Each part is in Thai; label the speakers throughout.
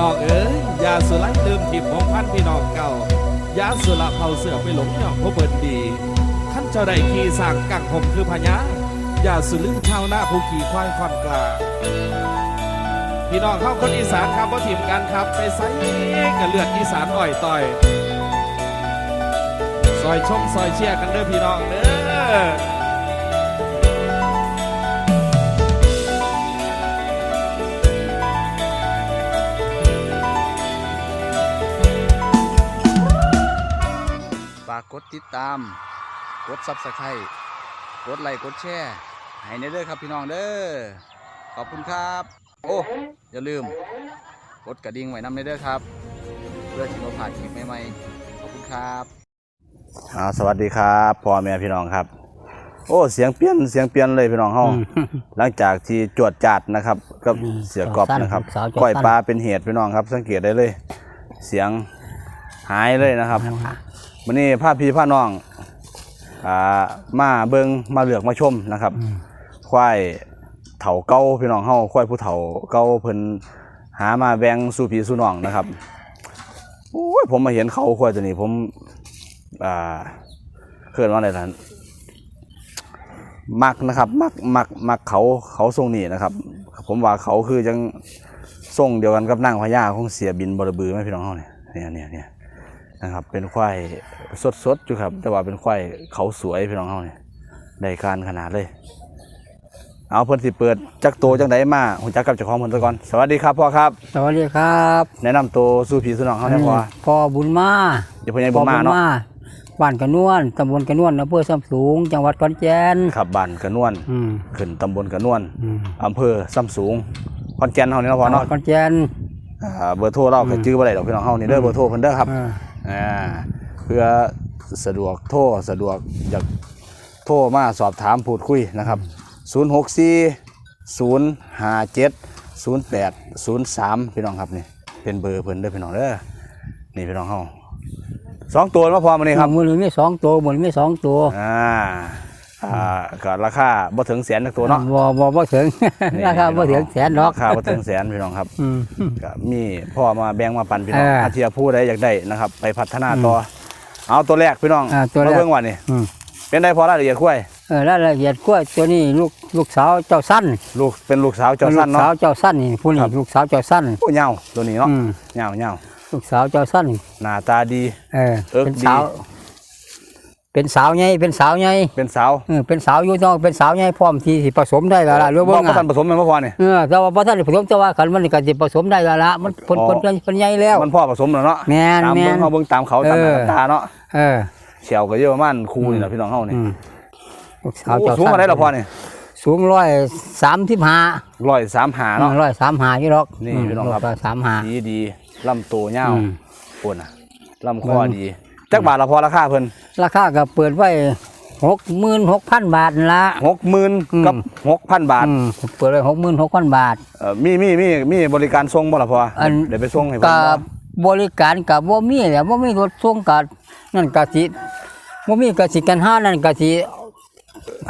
Speaker 1: น้องเอ๋ยยาสุไลเติมทิพของพันพี่น้องเก่ายาสุละเผาเสือไปหลงย่องผู้เปิดดีท่านเจ้าได้ขี่สร้างกังหมคือพญายาสุลืมชาวนาผู้ขี่ควายคอนกลาพี่น้องเข้าคนอีสานครับว่าทีมกันครับ ไปไซกับเลือดอีสานอ่อยต่อยซอยชมซอยเชียร์กันเด้อพี่น้องเด้อา
Speaker 2: กกดติดตาม กดซับสไครต์กดไลค์กดแชร์ให้ในเด้อครับพี่น้องเด้อขอบคุณครับ โอ้อย่าลืม กดกระดิ่งไว้นำในเด้อครับ เพื่อที่เราผ่านคลิปใหม่ๆขอบคุณครับอ่าสวัสดีครับพ่อแม่พี่น้องครับ โอ้เสียงเปลี่ยนเสียงเปลี่ยนเลยพี่น้องเฮาหลังจากที่จวดจัดนะครับกับเสือกอบนะครับ
Speaker 3: สาวจอดสั้น
Speaker 2: ก้อยปลาเป็นเหตุพี่น้องครับ สังเกตได้เลย เสียงหายเลยนะครับ วันนี้พาพี่พาน้องอ่ามาเบิงมาเลือกมาชมนะครับ ควายเถาเก้าพี่น้องเฮาควายผู้เถาเก้าเพิ่นหามาแบ่งสู่พี่สู่น้องนะครับโอ้ยผมมาเห็นเขาควายตัวนี้ผมอ่าเคินว่าอะไรท่านมักนะครับ มักมักมักเขาเขาทรงนี้นะครับ ผมว่าเขาคือจังทรงเดียวกันกับนางพญาของเสียบินบรบือไหมพี่น้องเฮาเนี่ยเนี่ยเนี่ยเนี่ย นะครับ เป็นควายสดสดๆอยู่ครับ แต่ว่าเป็นควายเขาสวยพี่น้องเฮาเนี่ยได้การขนาดเลย เอาเพิ่นสิเปิดจักโตจังไดมาหุ่นจักกับเจ้าของเพิ่นซะก่อนสวัสดีครับพ่อครับ
Speaker 3: สวัสดีครับ
Speaker 2: แนะนำตัวสู่พี่สู่น้องเฮาแน่พ่อ
Speaker 3: พ่อบุญมา
Speaker 2: เดี๋ยวพ่อใหญ่บ่มาเนาะ
Speaker 3: บ้านกระนวนตำบลกระนวนอำเภอซ้ำสูง จังหวัดขอนแก่น
Speaker 2: ขับบ้านกระนวน
Speaker 3: อืม
Speaker 2: ขึ้นตำบลกระนวน
Speaker 3: อืม
Speaker 2: อำเภอซ้ำสูงขอนแก่นเฮานี่เนาะพ่อ
Speaker 3: จังหวั
Speaker 2: เนาะ
Speaker 3: ดขอนแก่น
Speaker 2: อ่าเบอร์โทรเราก็จื้อบ่ได้ดอกพี่น้องเฮานี่เด้อเบอร์โทรเพิ่นเด้อครับ
Speaker 3: เออ
Speaker 2: อ่าเพื่อสะดวกโทรสะดวกอยากโทรมาสอบถามพูดคุยนะครับ 064 057 0803 พี่น้องครับนี่เป็นเบอร์เพิ่นเด้อพี่น้องเด้อนี่พี่น้องเฮาสองตัวมาพอมานี่ครับ
Speaker 3: มือหนึ่งมีสองตัวมือหนึ่งมีสองตัว
Speaker 2: อ่า อ่าก็ราคาบ่ถึงแสนนักตัวเนาะ
Speaker 3: บ่บ่บ่ถึง
Speaker 2: นี่
Speaker 3: ราคาบ่ถึงแสนดอก
Speaker 2: ราคาบ่ถึงแสนพี่น้องครับ
Speaker 3: อืม
Speaker 2: ก็มีพ่อมาแบ่งมาปันพี่น้อง
Speaker 3: เออ
Speaker 2: อาเทียผู้ใดอยากได้นะครับ ไปพัฒนาต่ออเอาตัวแรกพี่น้อง
Speaker 3: อ่าตัวแรก
Speaker 2: มาเบิ่งว่านี่
Speaker 3: อืม
Speaker 2: เป็นได้พอรายละเอียดคุ้ย
Speaker 3: เออรายละเอียดกล้วยตัวนี้ลูกลูกสาวเจ้าสั้น
Speaker 2: ลูกเป็นลูกสาวเจ้าสั้น
Speaker 3: ลูกสา
Speaker 2: เนาะ
Speaker 3: วเจ้าสั้นนี่ผู้นี้
Speaker 2: ครับ
Speaker 3: ลูกสาวเจ้าสั้น
Speaker 2: โอ้เหงาตัวนี้เนาะ
Speaker 3: อืม
Speaker 2: เหงาเหงา
Speaker 3: ลูกสาวเจ้าสั้น
Speaker 2: หน้าตาดี
Speaker 3: เออ
Speaker 2: เอิก
Speaker 3: เป็น
Speaker 2: ดี
Speaker 3: สาว เป็นสาวใหญ่เป็นสาวใหญ่
Speaker 2: เป็นสาว
Speaker 3: เออเป็นสาวอยู่ต้องเป็นสาวใหญ่พร้อมที่สิผสมได้แล้วล่ะหรือ
Speaker 2: บ่
Speaker 3: ว่า
Speaker 2: บ่ทันผสมแม่นบ่พอนี่
Speaker 3: เออแต่ว่าบ่ทันได้ผสมแต่ว่าคันมันก็สิผสมได้แล้วล่ะมันผล
Speaker 2: อ๋อ
Speaker 3: ผลผลใหญ่แล้ว
Speaker 2: มันพ่อผสมแล้วเนาะ
Speaker 3: แม่น
Speaker 2: ตาม
Speaker 3: แม่
Speaker 2: เบิ่
Speaker 3: น
Speaker 2: งเฮาเบิ่งตามเขาตามห
Speaker 3: เอ
Speaker 2: น้า
Speaker 3: อ
Speaker 2: ตาเนาะ
Speaker 3: เออ
Speaker 2: เฉียวก็เยอะประมาณคู่นี่แหละพี่น้องเฮานี่
Speaker 3: อืมลูกสาว
Speaker 2: โอ้
Speaker 3: เจ้า
Speaker 2: สูง
Speaker 3: สั้น
Speaker 2: เท่าไหร่ล่ะพ่อนี่
Speaker 3: สูงร้อยสามสิบห้า
Speaker 2: 135เนาะ
Speaker 3: ร้อยสามห้าอยู่หรอก
Speaker 2: นี่พี่น้องครับ
Speaker 3: ร้อยสามห้า
Speaker 2: ดีดีลำตัวยาว
Speaker 3: อืม
Speaker 2: ปุ่นน่ะลำคอดี จักบาทละพอราคาเพิ่น
Speaker 3: ราคาก็เปิดไว้หกหมื่นหกพันบาทนั่นละ
Speaker 2: หกหมื่น
Speaker 3: อืม
Speaker 2: กับหกพันบาท
Speaker 3: อืมเปิดไว้หกหมื่นหกพันบาท
Speaker 2: เอ่อมีมีมีมีบริการส่งบ่ล่ะพอ
Speaker 3: อัน
Speaker 2: เดี๋ยวไปส่งให้เพิ่น
Speaker 3: กั
Speaker 2: บ่
Speaker 3: บบริการกับบ่มีแหละบ่มีรถส่งกับนั่นก็สิบ่มีก็สิกันห้านั่นก็สิ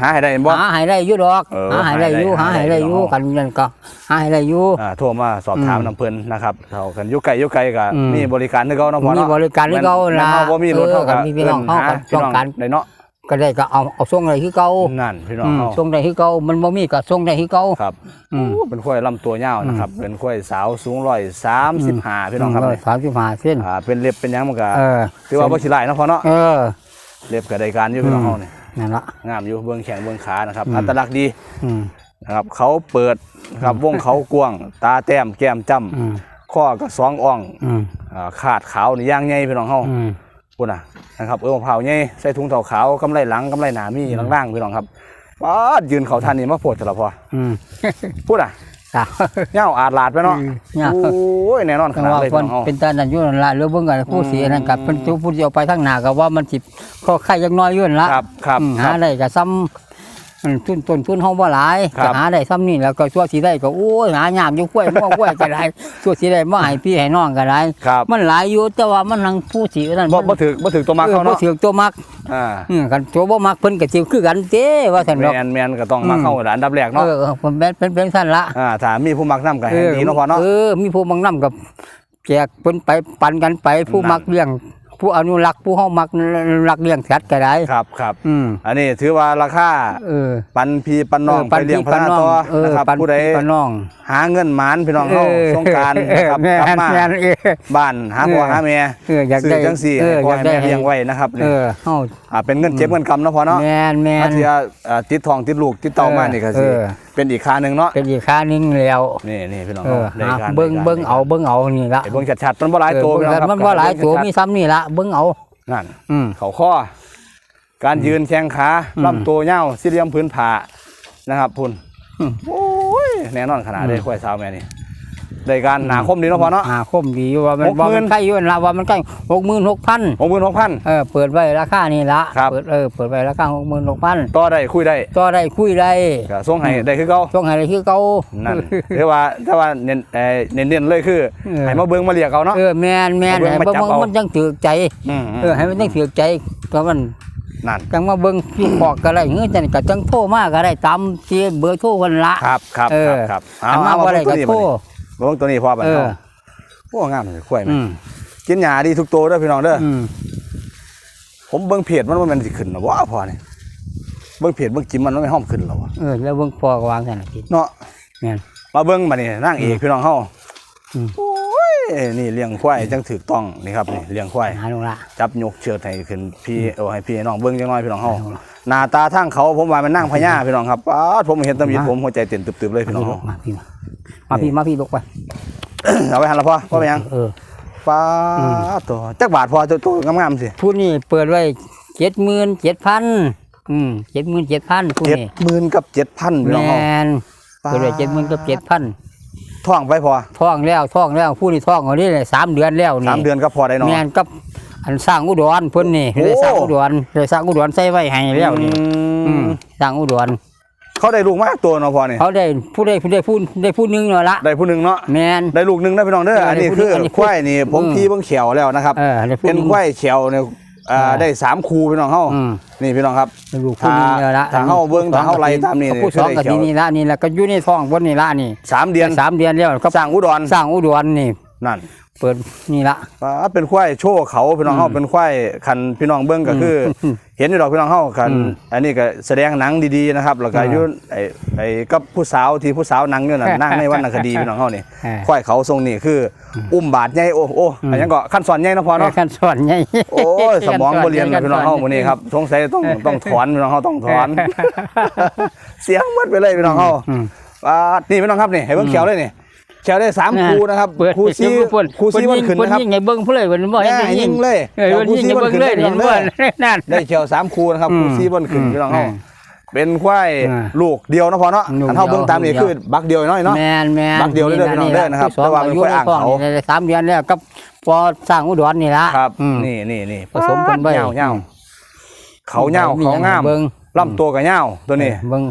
Speaker 2: หาให้ได้บ่
Speaker 3: หาให้ได้อยู่ดอก
Speaker 2: เออ
Speaker 3: หาให้ได้อยู่
Speaker 2: หา
Speaker 3: หา
Speaker 2: ให้
Speaker 3: ให้
Speaker 2: ได้
Speaker 3: ได้อยู่
Speaker 2: เนาะ
Speaker 3: กันนั่นก็หาให้ได้อยู่
Speaker 2: อ่าโทรมาสอบถาม
Speaker 3: อืม
Speaker 2: นํเพิ่นนะครับเท่ากันอยู่ไกลอยู่ไกลก็
Speaker 3: อืม
Speaker 2: มีบริการคือเก่าเนาะพอ
Speaker 3: มี
Speaker 2: เนาะ
Speaker 3: บริการคือเก่า
Speaker 2: แม่น
Speaker 3: ล่ะ
Speaker 2: แม่นเฮาบ่มีรถ
Speaker 3: เออ
Speaker 2: เท่ากับ
Speaker 3: กันมีพี่น้องเฮาก็
Speaker 2: พี่น้อง
Speaker 3: ต้องการ
Speaker 2: ได้เนาะ
Speaker 3: ก็ได้ก็เอาเอาส่งได้คือเก่า
Speaker 2: นั่นพี่น้อง
Speaker 3: อืม
Speaker 2: เฮา
Speaker 3: ส่งได้คือเก่ามันบ่มีก็ส่งได้คือเก่า
Speaker 2: ครับ
Speaker 3: อืม
Speaker 2: เป็นควายลำตัวยาวนะครับ เป็นควายสาวสูง135พี่น้องครับ
Speaker 3: ร้อยสามสิบห้าเส้น
Speaker 2: อ่าเป็นเล็บเป็นหยังมันก็
Speaker 3: เออ
Speaker 2: ถือว่าบ่สิหลายเนาะพอเนาะ
Speaker 3: เออ
Speaker 2: เล็บก็ได้การอยู่พี่น้องเฮานี่
Speaker 3: นั่นละ
Speaker 2: งามอยู่เบื้องแขงเบื้องขานะครับ
Speaker 3: อืม
Speaker 2: อัตลักษณ์ดี
Speaker 3: อืม
Speaker 2: นะครับ เขาเปิดนะครับวงเขากว้าง ตาแต้มแก้มจ้
Speaker 3: อืมำ
Speaker 2: ข้อก็สองอ่อง
Speaker 3: อืม
Speaker 2: อ่าขาดขาวนี่ย่างใหญ่พี่น้องเฮา
Speaker 3: อืม
Speaker 2: ปุ่นน่ะนะครับเออมะพร้าวใหญ่ใส่ถุงเท้าขาวกำไรหลังกำไรหนามีล่างๆพี่น้องครับป๊าดยืนเขาท่านนี่มาโพดแต่ละพอ
Speaker 3: อืม
Speaker 2: พูดอะ
Speaker 3: สาว
Speaker 2: เงาอาดลาดไปเนาะ
Speaker 3: เนี่ย
Speaker 2: โอ้ยแน่นอนข
Speaker 3: แต่
Speaker 2: นาด
Speaker 3: ว่า
Speaker 2: เลย
Speaker 3: ค
Speaker 2: พี่
Speaker 3: น
Speaker 2: น้องเฮา
Speaker 3: เป็นตานันอยุ่นั่นละหรือเบิ่งกันผู้เสียนั่นกับเป็นตัวผู้เดียวไปทางหน้าก็ว่ามันสิข้อไข่ยังน้อยอยู่นั่นละ
Speaker 2: ครับครับ
Speaker 3: อืม
Speaker 2: ค
Speaker 3: หา
Speaker 2: รับ
Speaker 3: ได้ก็ซ้ำ อืมทุนต้นทุนเฮาบ่หลาย
Speaker 2: ครับ
Speaker 3: จะหาได้ซ้ำนี่แล้วก็ชั่วสิได้ก็โอ้ยหายามอยู่กล้วยบ่กล้วยก็ได้ชั่วสิได้บ่ให้พี่ให้น้องก็ได้
Speaker 2: ครับ
Speaker 3: มันหลายอยู่แต่ว่ามันทางผู้สินั่น
Speaker 2: บ่บ่ถือบ่ถือตัวมัก
Speaker 3: เออ
Speaker 2: เขา
Speaker 3: บ่
Speaker 2: เนาะ
Speaker 3: ถือตัวมัก
Speaker 2: อ่า
Speaker 3: อืมกันตัวบ่มักเพิ่นก็สิคือกันเด้ว่าซั่นดอก
Speaker 2: แมนแมนก็ต้องมา
Speaker 3: อืม
Speaker 2: เข้าอันดับแรก
Speaker 3: เอ
Speaker 2: เนาะ
Speaker 3: อผมเป็นเป็นเป็นซั่นละ
Speaker 2: อ่าถ้ามีผู้มักนํก็ให้ดีเนาะพ่อเนาะ
Speaker 3: เออ มีผู้มักนำกับแจกเพิ่นไปปันกันไปผู้
Speaker 2: นั่น
Speaker 3: มักเลี้ยง ผู้อนุรักษ์ผู้เฮามักรักเลี้ยงสัตว์ก็ได้
Speaker 2: ครับครับ
Speaker 3: อืม
Speaker 2: อันนี้ถือว่าราคา
Speaker 3: เออ
Speaker 2: ปันพี่ปันน้อง
Speaker 3: ปั
Speaker 2: ไปเลี้ยงพัฒ
Speaker 3: ปั
Speaker 2: นา
Speaker 3: น้อง
Speaker 2: ต่อ
Speaker 3: เออ
Speaker 2: นะครับ
Speaker 3: ปัน
Speaker 2: ผู้ใด
Speaker 3: พี่ปันน้อง
Speaker 2: หาเงินหมานพี่น้องเฮา
Speaker 3: เออ
Speaker 2: สงกรารนะครับ
Speaker 3: แม่
Speaker 2: กลับมา
Speaker 3: แม่นเออ
Speaker 2: บ้านหาพ่อหาแม่
Speaker 3: เอออยาก
Speaker 2: ซื้
Speaker 3: ได้
Speaker 2: อจังสี่
Speaker 3: เอ
Speaker 2: ให้
Speaker 3: อ
Speaker 2: พ่อ
Speaker 3: อยาก
Speaker 2: ให้
Speaker 3: ได้
Speaker 2: แม่เลี้ยงไว้นะครับ
Speaker 3: เอ
Speaker 2: นี่
Speaker 3: อเฮา
Speaker 2: อ่าเป็นเงินเจ็บเงินกำเนาะพ่อเนาะ
Speaker 3: แม่นแม่
Speaker 2: ถ้านเทียอ่าติดทองติดลูกติดเต้ามานี่ก็สิ
Speaker 3: เออ
Speaker 2: เป็นอีกค่าหนึงเนาะ
Speaker 3: เป็นอีกค่าหนึงแล้ว
Speaker 2: นี่นี่พี่น้อง
Speaker 3: เอ
Speaker 2: เฮา
Speaker 3: อ
Speaker 2: ได้
Speaker 3: หา
Speaker 2: การ
Speaker 3: เบิ่ง
Speaker 2: ได้การ
Speaker 3: เบิ่งเอาเบิ่งเอานี่ละ
Speaker 2: ไอ้เบิ่งชัดๆมันบ่หลายตัว
Speaker 3: เออ
Speaker 2: พี่น้องครับ
Speaker 3: มันบ่หลายตัวมีซ้ำนี่ละเบิ่งเอา
Speaker 2: นั่น
Speaker 3: อืม
Speaker 2: เขาข้อ การยืนแข้งขา
Speaker 3: อืม
Speaker 2: ลำตัวเงาวสี่เหลี่ยมพื้นผานะครับพุ่น
Speaker 3: อืม
Speaker 2: โอ้ยแน่นอนขนาด
Speaker 3: อืม
Speaker 2: ได้ควายสาวแม่นี่ ได้การหนาคมดีเนาะพ่อเนาะ
Speaker 3: หาคมดีอยู่ว่ามัน
Speaker 2: หกหมื่น
Speaker 3: ว่ามันใกล้อยู่นั่นละว่ามันใกล้66,000
Speaker 2: หกหมื่นหกพัน
Speaker 3: เออเปิดไว้ราคานี่ละ
Speaker 2: ครับ
Speaker 3: เปิดเออเปิดไว้ราคา66,000
Speaker 2: ต่อได้คุยได้
Speaker 3: ต่อได้คุยได้
Speaker 2: ก็ส่งให้ได้คือเก่า
Speaker 3: ช่วงไหนคือเก่า
Speaker 2: นั่นเรียกว่าถ้าว่าเน้นเอ่อเน้นๆเลยคือ
Speaker 3: เออ
Speaker 2: ให้มาเบิ่งมาเรียกเอาเนาะ
Speaker 3: เออแมนแมน
Speaker 2: เอาเบิ่ง
Speaker 3: ให้
Speaker 2: มาจับ
Speaker 3: เบิ่ง
Speaker 2: เอา
Speaker 3: มันจังถือใจ
Speaker 2: ม
Speaker 3: เออให้มันจังถือใจเพราะมัน
Speaker 2: นั่น
Speaker 3: จังมาเบิ่งพี่บอกก็ได้เฮ้ยจังก็จังโทรมาก็ได้ตามที่เบอร์โทรคนละ
Speaker 2: ครับครับ
Speaker 3: เอ
Speaker 2: ค
Speaker 3: อ
Speaker 2: รับครับ
Speaker 3: อันมา
Speaker 2: เอ
Speaker 3: บ่ได้
Speaker 2: เบิ่
Speaker 3: ก็
Speaker 2: ง
Speaker 3: โทร
Speaker 2: ตัวนี้ เบิ่งตัวนี้พอบัด
Speaker 3: เอ
Speaker 2: เนาะ
Speaker 3: อ
Speaker 2: โอ้งามเลยควายแม่
Speaker 3: อืม
Speaker 2: กินหญ้าดีทุกตัวเด้อพี่น้องเด้ออ
Speaker 3: อืม
Speaker 2: ผมเบิ่งเพจมันว่ามันสิขึ้นหรอวะพอนี่เบิ่งเพจเบิ่งจิ้มมันว่ามันห้อมขึ้นหรอวะ
Speaker 3: เออแล้วเบิ่งพอก็วางซั่นน่ะพี่
Speaker 2: เนาะ
Speaker 3: แม่น
Speaker 2: มาเบิ่งบัดนี้นางเอกพี่น้องเฮา
Speaker 3: อืม
Speaker 2: โอ้ยนี่เลี้ยงควายจังถูกต้องนี่ครับนี่เลี้ยงควาย
Speaker 3: หาลงละ
Speaker 2: จับยกเชือกให้ขึ้นพี่เอาให้พี่ให้น้องเบิ่งจังน้อยพี่น้องเฮา
Speaker 3: เอาล่ะ
Speaker 2: หน้าตาทางเขาผมว่ามันนั่งพญาพี่น้องครับป๊าดผมเห็นตำยิดผมหัวใจเต้นตึบๆเลยพี่น้องเฮา
Speaker 3: มาพี่มามาพี่มาพี่ลงไป
Speaker 2: เอาไปหันละพ่อพ่อไปยัง
Speaker 3: เออ
Speaker 2: ป๊าดตัวจักบาทพอตัวตัวงามๆสิ
Speaker 3: ผู้นี้เปิดไว้77,000อืม77,000ผู้
Speaker 2: เจ็ด
Speaker 3: นี้
Speaker 2: หมื่นกับเจ็ดพันพี่น้อง
Speaker 3: แม
Speaker 2: เฮาน
Speaker 3: เปิดไว้70,000กับ7,000
Speaker 2: ท่องไปพอ
Speaker 3: ท้องแล้วท้องแล้วผู้นี้ท้องเอาได้เลยสามเดือนแล้วนี่
Speaker 2: สามเดือนก็พอได้เนาะ
Speaker 3: แม่นกับอันสร้างอุดรเพิ่นนี่
Speaker 2: โอ้
Speaker 3: ได้สร้างอุดรได้สร้างอุดรใส่ไว้ให้แล้วนี่
Speaker 2: อื
Speaker 3: อื
Speaker 2: ม
Speaker 3: มสร้างอุดร
Speaker 2: เขาได้ลูกมากตัวเนาะพอนี่
Speaker 3: เขาได้ผู้ได้ผู้ได้ผู้ได้ผู้หนึงแล้วละ
Speaker 2: ได้ผู้หนึ่งเนาะ
Speaker 3: แม่น
Speaker 2: ได้ลูกหนึ่งนะพี่น้องเด้อ
Speaker 3: เอออั
Speaker 2: อันนี้
Speaker 3: ได้ผู้
Speaker 2: คือ
Speaker 3: หนึ่งอันนี้
Speaker 2: ควายนี่ผม
Speaker 3: อืม
Speaker 2: พี่เบิ่งเขียวแล้วนะครับ
Speaker 3: เออได้ผู้
Speaker 2: เป็น
Speaker 3: หนึง
Speaker 2: ควายเขียวเนี่ยอ่า
Speaker 3: เออ
Speaker 2: ได้สามคูพี่น้องเฮา
Speaker 3: อืม
Speaker 2: นี่พี่น้องครับ
Speaker 3: ได้ลูกผู้หนึงแล้วละ
Speaker 2: ถ้าเฮาเบิ่งถ้าเฮาไล่ตามนี่
Speaker 3: ผู้
Speaker 2: คือ
Speaker 3: สอง
Speaker 2: ได้
Speaker 3: ก็
Speaker 2: เขียว
Speaker 3: ที่นี่ละนี่แล้วก็อยู่ในท้องเพิ่นนี่ละนี่
Speaker 2: สามเดือน
Speaker 3: สามเดือนแล้วก็
Speaker 2: สร้างอุดร
Speaker 3: สร้างอุดรนี่
Speaker 2: นั่น
Speaker 3: เปิดนี่ละ
Speaker 2: อ่าเป็นควายโชว์เขาพี่น้องเฮา
Speaker 3: อืม
Speaker 2: เป็นควายคันพี่น้องเบิ่งก็คืออ
Speaker 3: ม
Speaker 2: เห็นอยู่ดอกพี่น้องเฮาคัน
Speaker 3: อืม
Speaker 2: อันนี้ก็แสดงหนังดีๆนะครับแล้วก็
Speaker 3: อ่า
Speaker 2: อยู่ไอ้ไอ้กับผู้สาวที่ผู้สาวหนังเนี่ยน่ะนั่งในวรรณคดีพี่น้องเฮานี่
Speaker 3: เออ
Speaker 2: ควายเขาทรงนี่คือออุ้มบาดใหญ่โอ้โอ้
Speaker 3: อืม
Speaker 2: อันยังก็ขั้นสอนใหญ่เนาะพอเนาะ
Speaker 3: ขั้นสอนใหญ่
Speaker 2: โอ้ยสมองบ่เรียนเลยพี่น้องเฮามื้อนี้ครับสงสัยต้องต้องถอนพี่น้องเฮาต้องถอน เสียงหมดไปเลยพี่น้องเฮา
Speaker 3: อืม
Speaker 2: อ่านี่พี่น้องครับนี่ให้เบิ่งเขียวเลยนี่ เขียวได้สามคูนะครับ
Speaker 3: เปิด
Speaker 2: คูซี
Speaker 3: เพิ่น
Speaker 2: คูซีวันขึ้น
Speaker 3: เพิ่
Speaker 2: นะครับ
Speaker 3: ยิงให้เบิ่งผู้เลยเพิ่นบ่ให้
Speaker 2: แน่
Speaker 3: ได้ยิ
Speaker 2: ยิ
Speaker 3: ง
Speaker 2: งเลย
Speaker 3: เออเพิ่นยิงให้เบิ่งเลย
Speaker 2: พี่
Speaker 3: เห็
Speaker 2: น้อง
Speaker 3: น
Speaker 2: เด้
Speaker 3: บ่
Speaker 2: อ
Speaker 3: นั่น
Speaker 2: ได้เขียวสามคูนะครับ
Speaker 3: อืม
Speaker 2: คูซีวันขึ้นพี่น้องเฮา
Speaker 3: อืม
Speaker 2: เป็นควาย
Speaker 3: อ่า
Speaker 2: ลูกเดียวนะพอเนาะ
Speaker 3: ลูก
Speaker 2: อันเฮาเบิ่งตามนี่
Speaker 3: เดียว
Speaker 2: คือบักเดียวน้อยเนาะ
Speaker 3: แมนแมน
Speaker 2: บักเดียวเลยเด้อพี่น้องเด้อนะครับ
Speaker 3: ที่สอง
Speaker 2: แต่ว่าเป็น
Speaker 3: อยู่
Speaker 2: กล้วยอ่าง
Speaker 3: ในท้
Speaker 2: เขา
Speaker 3: นี่ได้สามเดือนแล้วกับพอสร้างอุดรนี่ละ
Speaker 2: ครับ
Speaker 3: อืม
Speaker 2: นี่นี่นี่
Speaker 3: ผสมกันไว้
Speaker 2: เงาเงาเขาเงา
Speaker 3: มี
Speaker 2: เขา
Speaker 3: หยัง
Speaker 2: งาม
Speaker 3: เบิ่ง
Speaker 2: ลำตัวก็เงาตัวนี้
Speaker 3: เบิ่ง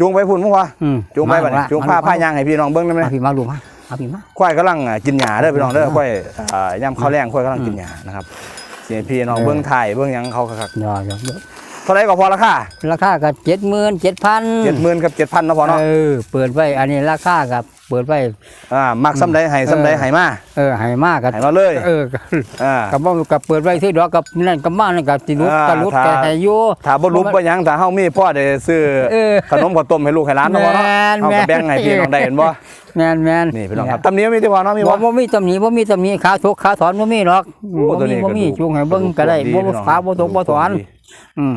Speaker 2: จูงไปพุ่นมั้งวะ
Speaker 3: อืม
Speaker 2: จูงไปบัดนี้
Speaker 3: มา
Speaker 2: จูงผ้าผ้ายางให้พี่น้องเบิ่งได้ไหม
Speaker 3: มาพี่มาดูมามาพี่มา
Speaker 2: ควายกำลังอะกินหญ้าเด้อพี่น้องเด้อ
Speaker 3: อืม
Speaker 2: ควายอ่าย่ำข้าวแรงควายกำลัง
Speaker 3: อืม
Speaker 2: กินหญ้านะครับเสียพี่น้อง
Speaker 3: เออ
Speaker 2: เบิ่งถ่ายเบิ่งหยังเขาคัก
Speaker 3: เดี๋ยวเดี๋ยวเดี๋ยว
Speaker 2: ๆเท่าไหร่ก็พอราคา
Speaker 3: ราคาก็เจ็ดหมื่นเจ็ดพัน
Speaker 2: 70,000กับ7,000เนาะพอเนาะ
Speaker 3: เออเปิดไว้อันนี้ราคากับ เปิดไว้
Speaker 2: อ่ามักซ้ำใดให้ซ้ำใด
Speaker 3: เออ
Speaker 2: ให้มา
Speaker 3: เออให้มากกับ
Speaker 2: ให้มาเลย
Speaker 3: เออ
Speaker 2: อ่า
Speaker 3: กับบ่กับเปิดไว้ที่ดอกกับนั่นกับมานั่นกับติรุด
Speaker 2: อ่า
Speaker 3: กับรุด
Speaker 2: ถ้า
Speaker 3: กับให้อยู่
Speaker 2: ถ้าบ่รู้บ่หยังถ้าเฮามีพ่อได้ซื้อ
Speaker 3: เออ
Speaker 2: ขนมข้าวต้มให้ลูกให้หลานเนาะพอเนาะ
Speaker 3: แม่น
Speaker 2: เฮาก็แบ่งให้พี่น้องได้เห็นบ่
Speaker 3: แมนแมน
Speaker 2: นี่พี่น้องครับตำนี้มีที่พอเนาะมี
Speaker 3: บ่
Speaker 2: บ่
Speaker 3: บ่มีตำหนิบ่มีตำหนิขาทกขาถอนบ่มีหรอก
Speaker 2: โอ้ตัว
Speaker 3: บ่มี
Speaker 2: นี้
Speaker 3: บ่มี
Speaker 2: กระดูก
Speaker 3: จูงให้เบิ่งก็ได้
Speaker 2: ดี
Speaker 3: บ่
Speaker 2: พี่น้อง
Speaker 3: ขาบ่ตกบ่ถอน
Speaker 2: ดี
Speaker 3: อืม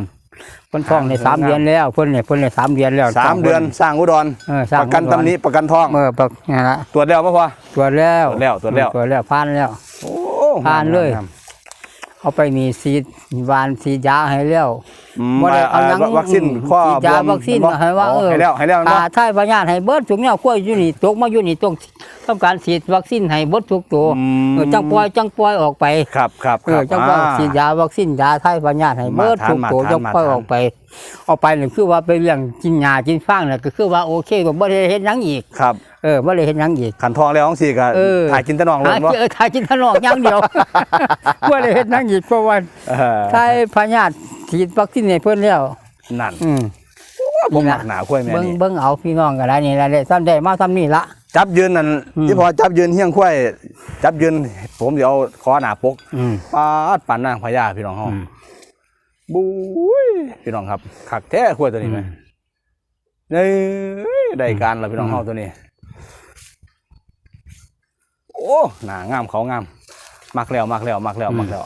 Speaker 3: เพิ่นท้องได้สาม
Speaker 2: งาม
Speaker 3: เดือนแล้วเพิ่นเนี่ยเพิ่นได้สามเดือนแล้ว
Speaker 2: สามเดือนสร้างอุดร
Speaker 3: เออสร้าง
Speaker 2: ประกัน
Speaker 3: อุดร
Speaker 2: ตำหนี้ประกันทอง
Speaker 3: เออปักนี่นละ
Speaker 2: ตรวจแล้วบ่พอ
Speaker 3: ตรวจแล้ว
Speaker 2: ตรวจแล้วตรวจแล้ว
Speaker 3: ตรวจแล้วผ่านแล้ว
Speaker 2: โอ้
Speaker 3: ผ่านเลย
Speaker 2: งม
Speaker 3: เอาไปนี่ฉีดหวานฉีดยาให้แล้ว
Speaker 2: อืม
Speaker 3: บ่ได้เอาหยัง
Speaker 2: วัคซีนข้อ
Speaker 3: ฉีดยา
Speaker 2: บวม
Speaker 3: วัคซีน
Speaker 2: บ่
Speaker 3: ให้ว่าเออ
Speaker 2: ให้แล้วให้แล้ว
Speaker 3: อ่า
Speaker 2: เนาะ
Speaker 3: ถ้าพญาติให้เบิดทุกแนวขั้วอยู่นี่ตกมาอยู่นี่ต้องต้องการฉีดวัคซีนให้เบิดทุกตัว
Speaker 2: อืม
Speaker 3: เออจังปล่อยจังปล่อยออกไป
Speaker 2: ครับครับ
Speaker 3: เอ
Speaker 2: ครั
Speaker 3: อบจังปล่อย
Speaker 2: อ่า
Speaker 3: ฉีดยาวัคซีนยาไทยพญาติให้เบิด
Speaker 2: มาทาน
Speaker 3: ทุกตัว
Speaker 2: มาทาน
Speaker 3: จังปล่อย
Speaker 2: มาทาน
Speaker 3: ออกไปออกไปนี่คือว่าไปเรื่องกินยากินฟางน่ะก็คือว่าโอเคก็บ่ได้เฮ็ดหยังอีก
Speaker 2: ครับ
Speaker 3: เออบ่ได้เฮ็ดหยังอีก
Speaker 2: ขันทองแล้วของสี่ก็
Speaker 3: เออ
Speaker 2: ถ่ายกินแตะนองเลย
Speaker 3: หา
Speaker 2: บ่
Speaker 3: เจอทายกินถนอกอย่างเดียวบ่ได้เฮ็ดหยังอีกเพราะว่า
Speaker 2: เออ
Speaker 3: ไทยพญาติฉีดวัคซีนให้เพิ่นแล้ว
Speaker 2: นั่น
Speaker 3: อืม
Speaker 2: บ่มักหนาคุ้ยแม่
Speaker 3: เบิ่ง
Speaker 2: นี่
Speaker 3: เบิ่งเอาพี่น้องก็ได้นี่ละเด้ซ้ำได้มาซ้ำนี่ละ
Speaker 2: จับยืนนั่น
Speaker 3: อืม
Speaker 2: ที่พอจับยืนเฮี้ยงคุ้ยจับยืน ผมเดี๋ยวเอาคอหน้าปก
Speaker 3: อืม
Speaker 2: ปาดปั่นนางพญาพี่น้องเฮา
Speaker 3: อืม
Speaker 2: บุ้ยพี่น้องครับคักแท้คุ้ยตัวนี้ไหม
Speaker 3: อืม
Speaker 2: เอ้ยได้การแล้วพี่น้อง
Speaker 3: อืม
Speaker 2: เฮาตัวนี้ โอ้หน้างามเขางามมักแล้วมักแล้วมักแล้วมักแล้ว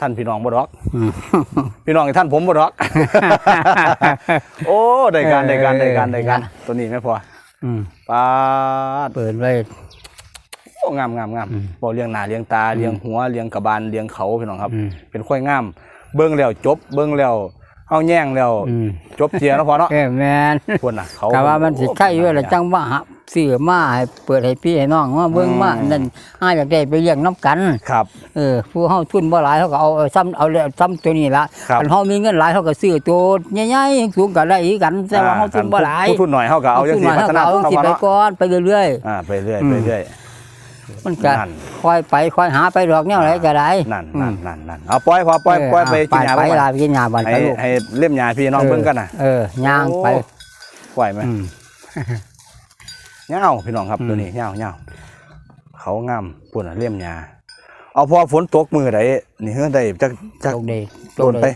Speaker 2: ท่านพี่น้องบ่ดอก
Speaker 3: อืม
Speaker 2: พี่น้องท่านผมบ่ดอกโอ้ได้การได้การได้การได้การ
Speaker 3: เออ
Speaker 2: ตัวนี้ไม่พอ
Speaker 3: อืม
Speaker 2: ปาด
Speaker 3: เปิดไว้
Speaker 2: โอ้งามงามงาม
Speaker 3: อืม
Speaker 2: บ่เลี้ยงหน้าเลี้ยงตาเลี้ยงหัวเลี้ยงกระบาลเลี้ยงเขาพี่น้องครับ
Speaker 3: อืม
Speaker 2: เป็นค่อยงาม เบิ่งแล้วจบ เบิ่งแล้วเฮาแย่งแล้ว
Speaker 3: อืม
Speaker 2: จบเจียเนาะพอเนาะ
Speaker 3: เออแม่น
Speaker 2: ควรน่ะเขา
Speaker 3: กะว่ามันสิไข่อยู่แล้วจังว่าหา ซื้อมาให้เปิดให้พี่ให้น้องมาเบิ่งมานั่นอ้าอยากได้ไปเลี้ยงน้ำกัน
Speaker 2: ครับ
Speaker 3: เออผู้เฮาทุนบ่หลายเขาก็เอาเอาซ้ำเอาแล้วซ้ำตัวนี้ละ
Speaker 2: ครับ
Speaker 3: คันเฮามีเงินหลายเขาก็ซื้อตัวใหญ่ๆสูงก็ได้อีกกัน แต่ว่าเฮาทุนบ่หลาย
Speaker 2: ผู้ทุนหน่อยเฮาก็เอาจัง
Speaker 3: ทุน
Speaker 2: ซี่
Speaker 3: น้อย
Speaker 2: พัฒ
Speaker 3: เฮาก็
Speaker 2: นา
Speaker 3: เอา
Speaker 2: เข้า
Speaker 3: สิ
Speaker 2: มา
Speaker 3: ไป
Speaker 2: เนาะ
Speaker 3: ก่อนไปเรื่อย
Speaker 2: อ่าไปเรื่อย
Speaker 3: อืม
Speaker 2: ไปเรื่อย
Speaker 3: ๆ มันก็
Speaker 2: นั่น
Speaker 3: ค่อยไปค่อยหาไปดอกแนวไหนก็ได้
Speaker 2: นั่น
Speaker 3: อื
Speaker 2: นั่
Speaker 3: ม
Speaker 2: นนั่นนั่นเอาปล่อยพอปล่อยปล่อยไปกินยา
Speaker 3: ไป
Speaker 2: บ้าง
Speaker 3: ลาไปกินยาบ้าน
Speaker 2: ให้
Speaker 3: ไปลูก
Speaker 2: ให้เล่มยาพี่น้องเบิ่งกันน่ะ
Speaker 3: เออย่างไป
Speaker 2: ปล่อยไหม
Speaker 3: อืม
Speaker 2: เงาพี่น้องครับ
Speaker 3: อืม
Speaker 2: ตัวนี้เงาเงาเขางามปุ่นน่ะเลี่ยมยาเอาพอฝนตกมือใดนี่เฮือได้จักจัก
Speaker 3: ตกเด็ก
Speaker 2: โดนไป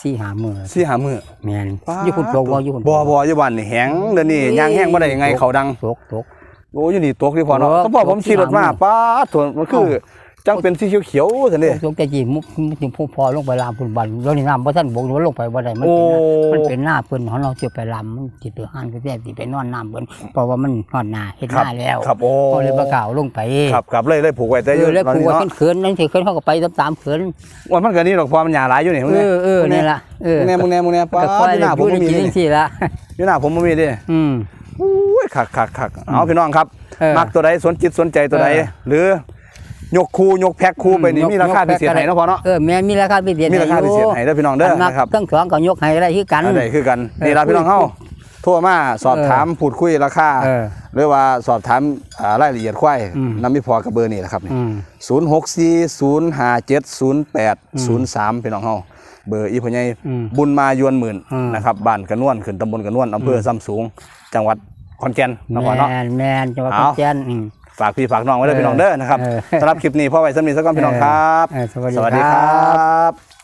Speaker 3: สี่หามือ
Speaker 2: สี่หามือ
Speaker 3: แม่นอยู่พุ่นตกบ่อยู่พุ่น
Speaker 2: บ่บ่อยู่บ้านนี่แหงเดี๋ยวนี้ย่างแห้งบ่ได้ยังไงเขาดัง
Speaker 3: ตกตก
Speaker 2: โอ้อยู่นี่ตกที่พอเนาะ
Speaker 3: ตก
Speaker 2: ก็พอผมขี่รถมา
Speaker 3: ตกที่หลัง
Speaker 2: ป้าดถวนมันคือ จังเป็นสีเขียวๆซั่นนี่
Speaker 3: ตกแต่จีมุกมุกพพอลงไปลามพุ่นบันแล้วนี่น้ำบ่ทันบกหรือว่าลงไปบ่ได้มัน
Speaker 2: โอ้
Speaker 3: เป็นน้ำมันเป็นหน้าเพิ่นเฮาเราสิไปลามมันสิไปหันก็แท้สิไปนอนน้ำเพิ่นเพราะว่ามันฮอดหน้าเฮ็ดหน้าแล้ว
Speaker 2: ครับโอ้
Speaker 3: เขาเลยบ่กล้าเอาลงไป
Speaker 2: ครับครับเลยเลยผูกไว้แต่
Speaker 3: เอ
Speaker 2: อยู่
Speaker 3: อแล้ว
Speaker 2: ตอน
Speaker 3: ผูก
Speaker 2: นี้
Speaker 3: ไว้
Speaker 2: เนาะ
Speaker 3: เป็นเขินนั่นสิเขินเขาก็ไปตามๆเขิน
Speaker 2: ว่ามันก็นี่ดอกพอมันหญ้าหลายอยู่นี่มึง
Speaker 3: เอ
Speaker 2: เนี่ย
Speaker 3: อเออนี่ล่ะเออ
Speaker 2: มึงแน่มึงแน่มึงแน่ป้า
Speaker 3: ก็
Speaker 2: ด
Speaker 3: ค่อย
Speaker 2: อยู่หน้าผม
Speaker 3: อยู่
Speaker 2: บ่
Speaker 3: ใน
Speaker 2: มี
Speaker 3: กิน
Speaker 2: เด้
Speaker 3: จังซี่ล่ะ
Speaker 2: อยู่หน้าผมบ่มีเด้
Speaker 3: อืม
Speaker 2: อุ้ยคักคักคักเอาพี่น้องครับ
Speaker 3: เออ
Speaker 2: มักตัวใดสนจิตสนใจตัวใด
Speaker 3: เออ
Speaker 2: หรือ ยกคูยกแพ็คคูไปนี่
Speaker 3: ยก
Speaker 2: มีราคา
Speaker 3: ยก
Speaker 2: พิเศษ
Speaker 3: แพ็ค
Speaker 2: ให้เนาะพอเนาะ
Speaker 3: เออแม่มีราคาพิเศษ
Speaker 2: มีราคาพิเศษให้เด้อพี่น้องเด้อ
Speaker 3: อันมัก
Speaker 2: นะครับ
Speaker 3: ทั้งสองก็ยกให้ได้คือกัน
Speaker 2: อันใดคือกัน
Speaker 3: เออ
Speaker 2: นี่ล่ะพี่น้องเฮาโทรมาสอบ
Speaker 3: เออ
Speaker 2: ถามพูดคุยราคา
Speaker 3: เออ
Speaker 2: หรือว่าสอบถามอ่ารายละเอียดควาย
Speaker 3: อืม
Speaker 2: นำมีพอกับเบอร์นี่แหละครับนี่
Speaker 3: อืม
Speaker 2: 0640570803พี่น้องเฮาเบอร์อีพ่อใหญ่
Speaker 3: อืม
Speaker 2: บุญมายวนหมื่น
Speaker 3: อืม
Speaker 2: นะครับบ้านกระนวนขึ้นตำบลกระนวนอำเภอซ้ำสูง จังหวัดขอนแก่นนครเนาะ
Speaker 3: แม่นแม่นจังหวัดข
Speaker 2: เอา
Speaker 3: อนแก่นอืม
Speaker 2: ฝากพี่ฝากน้องไว้เลย
Speaker 3: เออ
Speaker 2: พี่น้องเด้อนะครับ
Speaker 3: เออ
Speaker 2: สำหรับคลิปนี้พ่อไว้สำนีสักก่อนพี่น้องครับ
Speaker 3: เออสวัสดี
Speaker 2: สวัสดี
Speaker 3: ค
Speaker 2: ค
Speaker 3: รั
Speaker 2: รับ